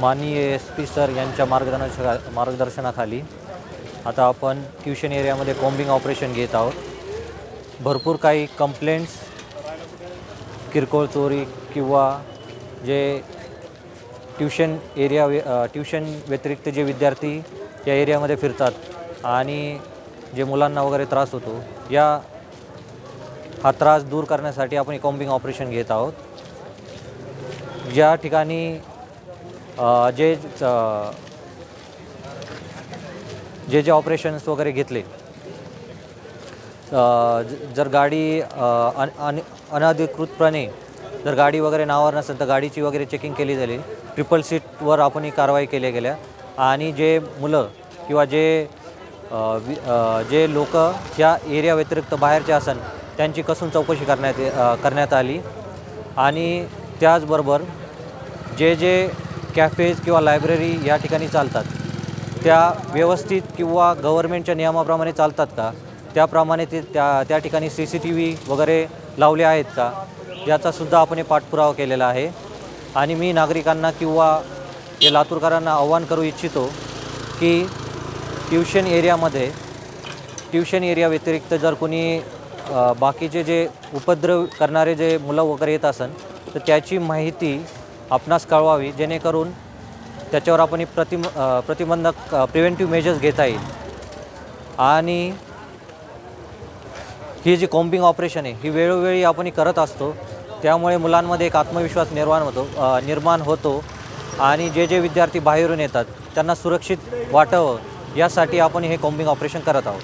माननीय S P sir यांच्या मार्गदर्शना मार्गदर्शनाखाली आता आपण ट्युशन एरियामध्ये कॉम्बिंग ऑपरेशन घेत आहोत. भरपूर काही कंप्लेंट्स किरकोळ चोरी किंवा जे ट्युशन एरिया वे ट्युशन व्यतिरिक्त जे विद्यार्थी या एरियामध्ये फिरतात आणि जे मुलांना वगैरे त्रास होतो या हा त्रास दूर करण्यासाठी आपण कॉम्बिंग ऑपरेशन घेत आहोत. ज्या ठिकाणी जे जे जे ऑपरेशन्स वगैरे घेतले जर गाडी अन अन अनधिकृतपणे जर गाडी वगैरे नावावर नसेल तर गाडीची वगैरे चेकिंग केली झाली ट्रिपल सीटवर आपण ही कारवाई केल्या गेल्या. आणि जे मुलं किंवा जे वि- जे लोक या एरिया व्यतिरिक्त बाहेरचे असन त्यांची कसून चौकशी करण्यात ये- करण्यात आली. आणि त्याचबरोबर जे जे कॅफेज किंवा लायब्ररी या ठिकाणी चालतात. त्या व्यवस्थित किंवा गव्हर्मेंटच्या नियमाप्रमाणे चालतात का? त्याप्रमाणे ते त्या त्या ठिकाणी सी सी टी व्ही वगैरे लावले आहेत का? याचासुद्धा आपण हे पाठपुरावा केलेला आहे. आणि मी नागरिकांना किंवा हे लातूरकरांना आव्हान करू इच्छितो की ट्युशन एरियामध्ये ट्युशन एरिया व्यतिरिक्त जर कोणी बाकीचे जे उपद्रव करणारे जे मुलं वगैरे येत असन तर त्याची माहिती आपणास कळवावी जेणेकरून त्याच्यावर आपण प्रतिम प्रतिबंधक प्रिव्हेंटिव्ह मेजर्स घेता येईल. आणि ही जी कॉम्बिंग ऑपरेशन आहे ही वेळोवेळी आपण करत असतो. त्यामुळे मुलांमध्ये एक आत्मविश्वास निर्माण होतो निर्माण होतो. आणि जे जे विद्यार्थी बाहेरून येतात त्यांना सुरक्षित वाटावं यासाठी आपण हे कॉम्बिंग ऑपरेशन करत आहोत.